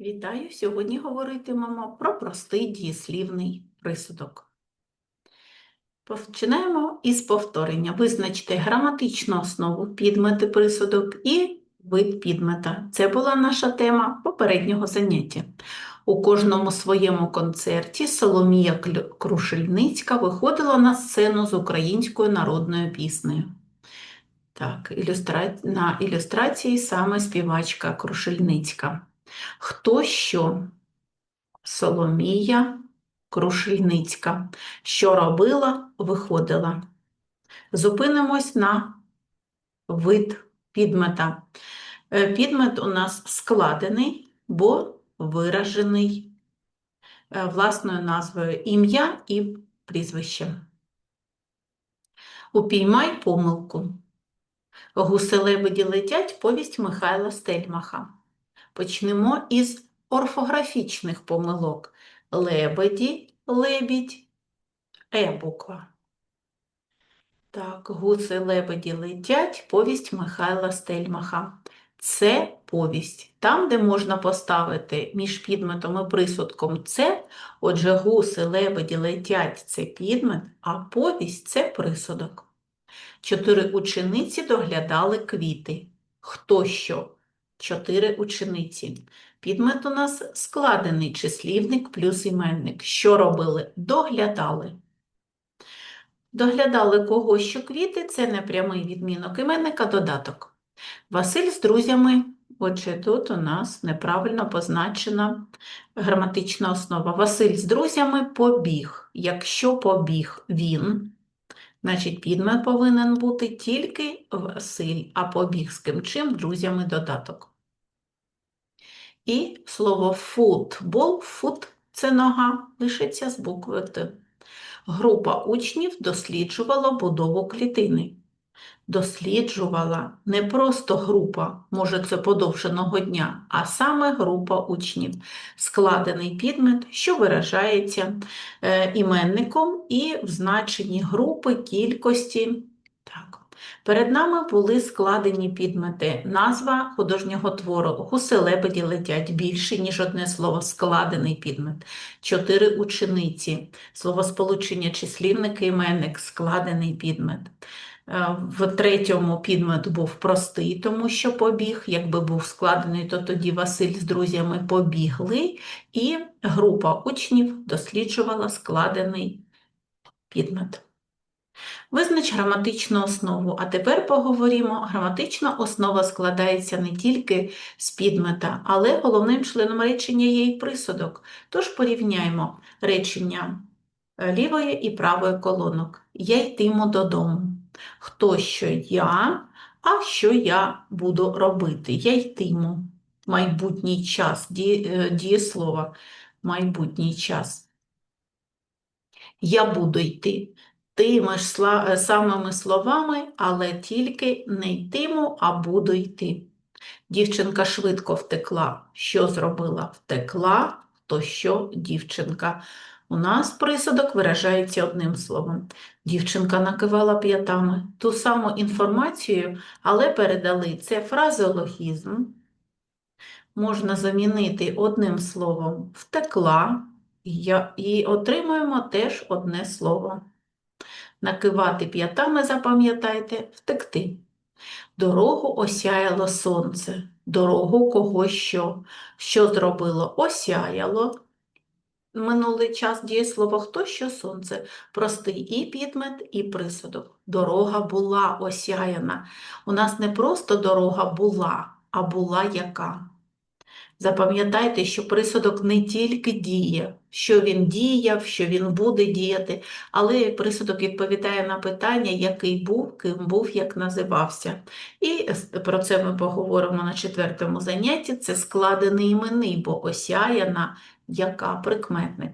Вітаю! Сьогодні говоритимемо про простий дієслівний присудок. Починаємо із повторення. Визначте граматичну основу підмети присудок і вид підмета. Це була наша тема попереднього заняття. У кожному своєму концерті Соломія Крушельницька виходила на сцену з українською народною піснею. Так, ілюстра... на ілюстрації саме співачка Крушельницька. Хто що? Соломія Крушельницька. Що робила, виходила. Зупинимось на вид підмета. Е, Підмет у нас складений, бо виражений е, власною назвою ім'я і прізвище. Упіймай помилку. Гуси-лебеді летять повість Михайла Стельмаха. Почнемо із орфографічних помилок. Лебеді, лебідь, е буква. Так, гуси лебеді летять, повість Михайла Стельмаха. Це повість. Там, де можна поставити між підметом і присудком це, отже, гуси лебеді летять це підмет, а повість це присудок. Чотири учениці доглядали квіти. Хто що? Чотири учениці. Підмет у нас складений числівник плюс іменник. Що робили? Доглядали. Доглядали кого, що квіти – це непрямий відмінок іменника, додаток. Василь з друзями, отже, тут у нас неправильно позначена граматична основа. Василь з друзями побіг. Якщо побіг він, значить підмет повинен бути тільки Василь, а побіг з ким чим друзями додаток. І слово футбол, фут – це нога, лишиться з букви Т. Група учнів досліджувала будову клітини. Досліджувала не просто група, може це подовженого дня, а саме група учнів. Складений підмет, що виражається е, іменником і в значенні групи, кількості. Так. Перед нами були складені підмети. Назва художнього твору «Гуси-лебеді летять» більше, ніж одне слово складений підмет. Чотири учениці. Словосполучення числівник і іменник складений підмет. Е, В третьому підмет був простий, тому що побіг. Якби був складений, то тоді Василь з друзями побігли, і група учнів досліджувала складений підмет. Визнач граматичну основу. А тепер поговоримо. Граматична основа складається не тільки з підмета, але головним членом речення є і присудок. Тож порівняємо речення е, лівої і правої колонок. Я йтиму додому. Хто що я, а що я буду робити? Я йтиму. Майбутній час, е, дієслово, майбутній час. Я буду йти тими ж е, самими словами, але тільки не йтиму, а буду йти. Дівчинка швидко втекла. Що зробила? Втекла, то що дівчинка. У нас присудок виражається одним словом. Дівчинка накивала п'ятами. Ту саму інформацію, але передали. Це фразеологізм. Можна замінити одним словом втекла, і отримуємо теж одне слово. Накивати п'ятами, запам'ятайте, втекти. Дорогу осяяло сонце. Дорогу кого що? Що зробило? Осяяло. Минулий час дієслово хто що сонце. Простий і підмет, і присудок. Дорога була осяяна. У нас не просто дорога була, а була яка. Запам'ятайте, що присудок не тільки діє, що він діяв, що він буде діяти, але присудок відповідає на питання, який був, ким був, як називався. І про це ми поговоримо на четвертому занятті. Це складений іменний, бо осяяна, яка прикметник.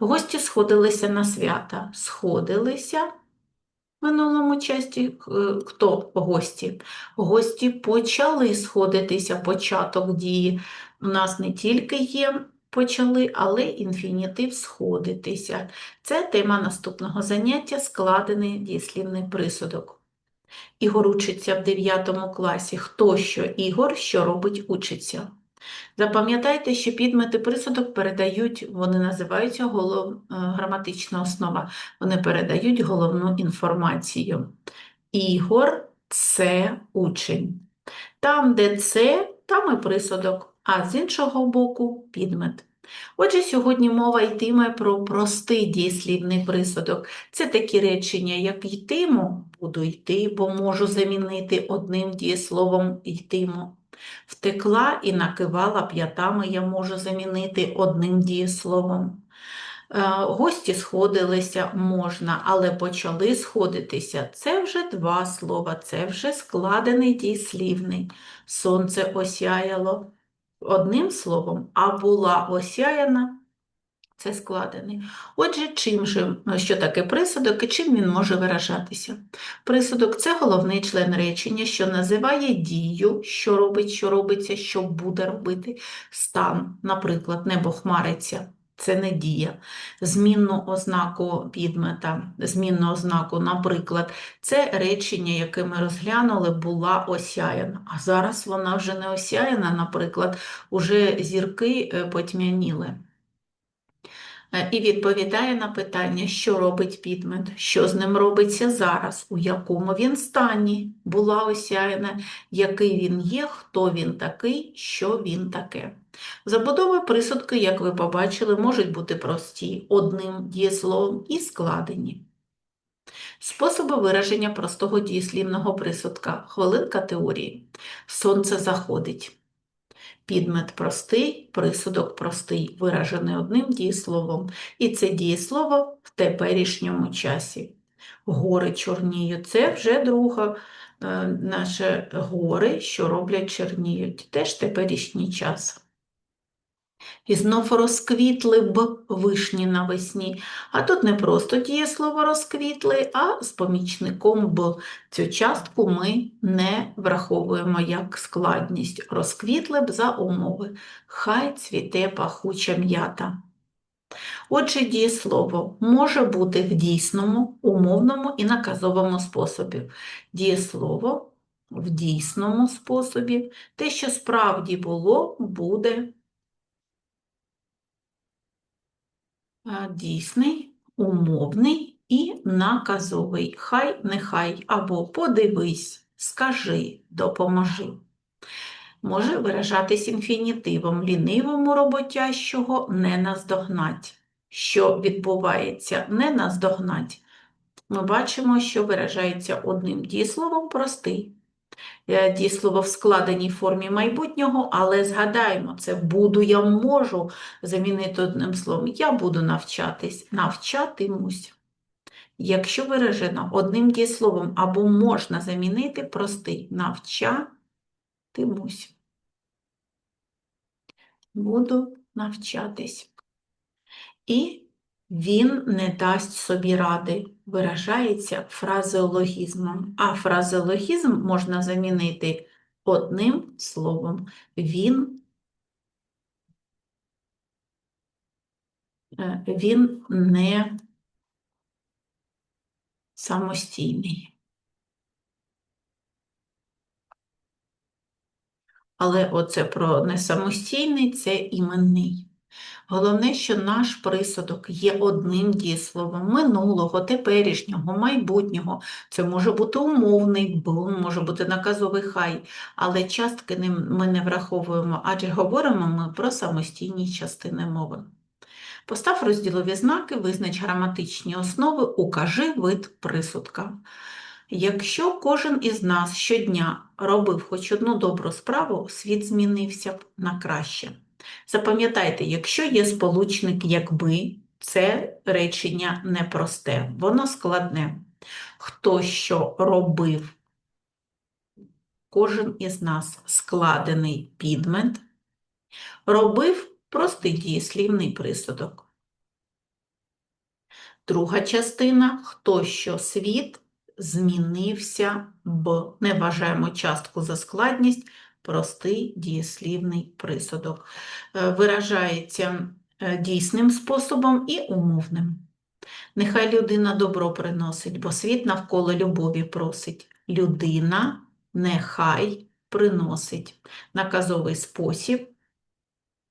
Гості сходилися на свята. Сходилися в минулому часті е, хто гості? Гості почали сходитися, початок дії. У нас не тільки є почали, але інфінітив сходитися. Це тема наступного заняття складений дієслівний присудок. Ігор учиться в 9 класі. Хто що Ігор, що робить, учиться. Запам'ятайте, що підмети присудок передають, вони називаються голов... е, граматична основа, вони передають головну інформацію. Ігор це учень. Там, де це, там і присудок, а з іншого боку підмет. Отже, сьогодні мова йтиме про простий дієслівний присудок. Це такі речення, як йтиму, буду йти, бо можу замінити одним дієсловом йтиму. Втекла і накивала п'ятами я можу замінити одним дієсловом. Е, Гості сходилися можна, але почали сходитися. Це вже два слова, це вже складений дієслівний. Сонце осяяло одним словом, а була осяяна це складений. Отже, чим же, що таке присудок і чим він може виражатися? Присудок це головний член речення, що називає дію, що робить, що робиться, що буде робити. Стан, наприклад, небо хмариться. Це не дія. Змінну ознаку підмета, змінну ознаку, наприклад, це речення, яке ми розглянули, була осяяна. А зараз вона вже не осяяна, наприклад, уже зірки е, потьмяніли. Е, І відповідає на питання, що робить підмет, що з ним робиться зараз, у якому він стані була осяяна, який він є, хто він такий, що він таке. Забудови присудки, як ви побачили, можуть бути прості, одним дієсловом і складені. Способи вираження простого дієслівного присудка. Хвилинка теорії. Сонце заходить. Підмет простий, присудок простий, виражений одним дієсловом. І це дієслово в теперішньому часі. Гори чорніють. Це вже друга е, наше гори, що роблять чорніють. Теж теперішній час. І знов розквітли б вишні навесні. А тут не просто дієслово розквітли, а з помічником б. Цю частку ми не враховуємо як складність. Розквітли б за умови. Хай цвіте пахуча м'ята. Отже, дієслово може бути в дійсному, умовному і наказовому способі. Дієслово в дійсному способі, те, що справді було, буде а, дійсний, умовний і наказовий. Хай, нехай або подивись, скажи, допоможи. Може виражатись інфінітивом лінивому роботящого не наздогнать. Що відбувається не наздогнать. Ми бачимо, що виражається одним дієсловом простий. Е, Дієслово в складеній формі майбутнього, але згадаємо, це буду, я можу замінити одним словом. Я буду навчатись, навчатимусь. Якщо виражено одним дієсловом або можна замінити простий навчатимусь. Буду навчатись. І він не дасть собі ради, виражається фразеологізмом. А фразеологізм можна замінити одним словом. Він, е, він не самостійний. Але оце про несамостійний це іменний. Головне, що наш присудок є одним дієсловом минулого, теперішнього, майбутнього. Це може бути умовний, може бути наказовий хай, але частки ми не враховуємо, адже говоримо ми про самостійні частини мови. Постав розділові знаки, визнач граматичні основи, укажи вид присудка. Якщо кожен із нас щодня робив хоч одну добру справу, світ змінився б на краще. Запам'ятайте, якщо є сполучник якби, це речення непросте, воно складне. Хто що робив, кожен із нас складений підмет, робив простий дієслівний присудок. Друга частина хто що світ змінився б. Не вважаємо частку за складність, простий дієслівний присудок. Е, Виражається е, дійсним способом і умовним. Нехай людина добро приносить, бо світ навколо любові просить. Людина нехай приносить наказовий спосіб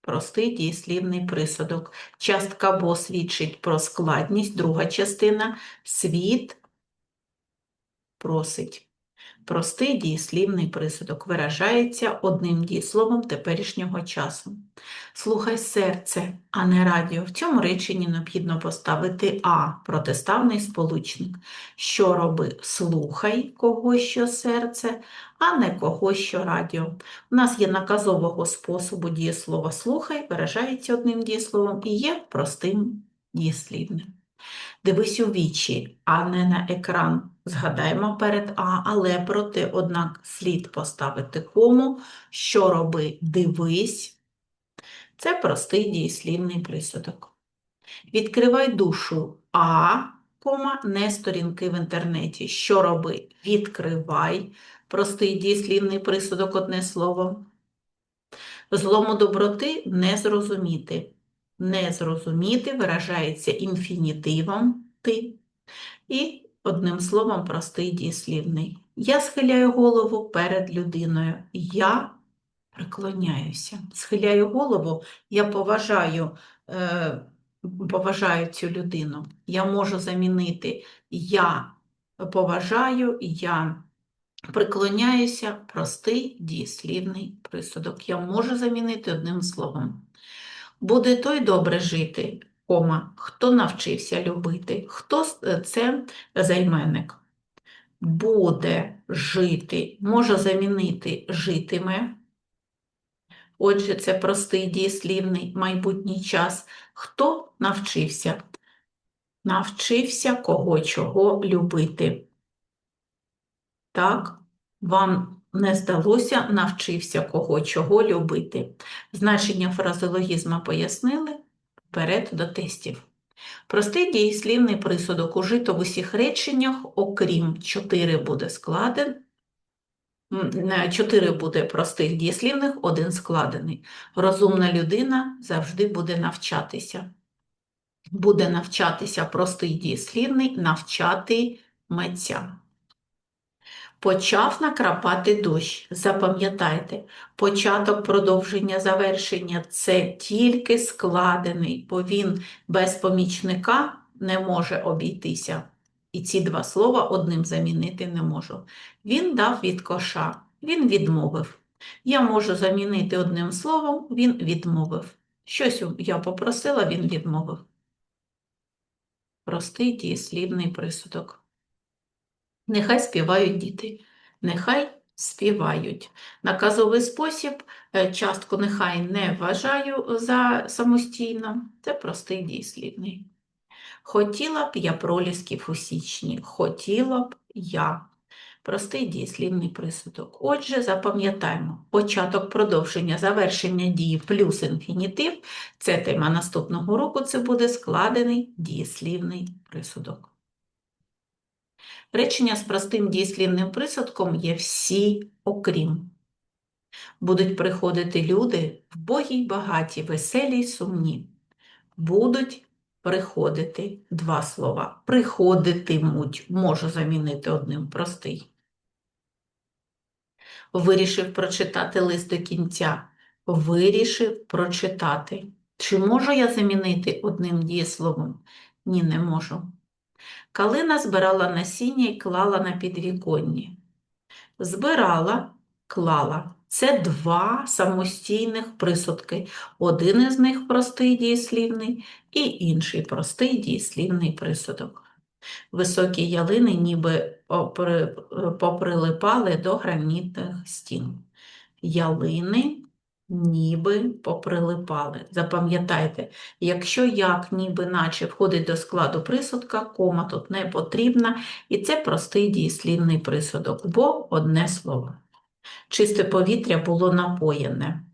простий дієслівний присудок. Частка бо свідчить про складність, друга частина світ просить. Простий дієслівний присудок виражається одним дієсловом теперішнього часу. Слухай серце, а не радіо. В цьому реченні необхідно поставити А протиставний сполучник. Що роби? Слухай когось, що серце, а не когось, що радіо. У нас є наказового способу дієслова слухай, виражається одним дієсловом і є простим дієслівним. Дивись у вічі, а не на екран. Згадаємо перед А, але проте, однак, слід поставити кому, що роби дивись. Це простий дієслівний присудок. Відкривай душу А, кома, не сторінки в інтернеті. Що роби? Відкривай. Простий дієслівний присудок одне слово. Злому доброти не зрозуміти. Не зрозуміти виражається інфінітивом ти і одним словом простий дієслівний. Я схиляю голову перед людиною. Я преклоняюся. Схиляю голову, я поважаю, е, поважаю цю людину. Я можу замінити я поважаю, я преклоняюся, простий дієслівний присудок. Я можу замінити одним словом. Буде той добре жити, кома, хто навчився любити, хто е, це займенник. Буде жити, може замінити житиме. Отже, це простий дієслівний майбутній час. Хто навчився? Навчився кого чого любити. Так, вам не здалося, навчився кого чого любити. Значення фразеологізму пояснили, вперед до тестів. Простий дієслівний присудок ужито в усіх реченнях, окрім 4 буде складен, 4 буде простих дієслівних, один складений. Розумна людина завжди буде навчатися. Буде навчатися простий дієслівний, навчати митця. Почав накрапати дощ. Запам'ятайте, початок продовження завершення це тільки складений, бо він без помічника не може обійтися. І ці два слова одним замінити не можу. Він дав від коша, він відмовив. Я можу замінити одним словом, він відмовив. Щось я попросила, він відмовив. Простий дієслівний присудок. Нехай співають діти, нехай співають. Наказовий спосіб, е, частку нехай не вважаю за самостійно, це простий дієслівний. Хотіла б я пролісків у січні, хотіла б я. Простий дієслівний присудок. Отже, запам'ятаємо, початок продовження завершення дії плюс інфінітив це тема наступного року, це буде складений дієслівний присудок. Речення з простим дієслівним присадком є всі окрім. Будуть приходити люди вбогі й багаті, веселі й сумні. Будуть приходити два слова. Приходитимуть, можу замінити одним простий. Вирішив прочитати лист до кінця. Вирішив прочитати. Чи можу я замінити одним дієсловом? Ні, не можу. Калина збирала насіння і клала на підвіконні. Збирала, клала. Це два самостійних присудки. Один із них простий дієслівний і інший простий дієслівний присудок. Високі ялини ніби поприлипали до гранітних стін. Ялини ніби поприлипали. Запам'ятайте, якщо як ніби наче входить до складу присудка, кома тут не потрібна, і це простий дієслівний присудок, бо одне слово. Чисте повітря було напоєне.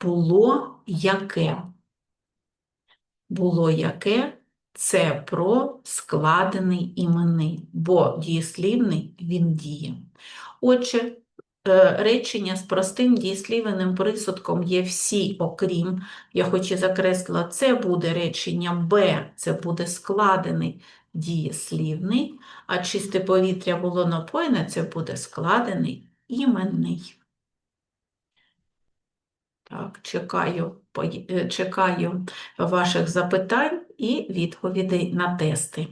Було яке? Було яке це про складений іменний, бо дієслівний він діє. Отже, речення з простим дієслівним присудком є всі, окрім, я хоч і закреслила, це буде речення Б, це буде складений дієслівний, а чисте повітря було напоєне, це буде складений іменний. Так, чекаю, е, чекаю ваших запитань і відповідей на тести.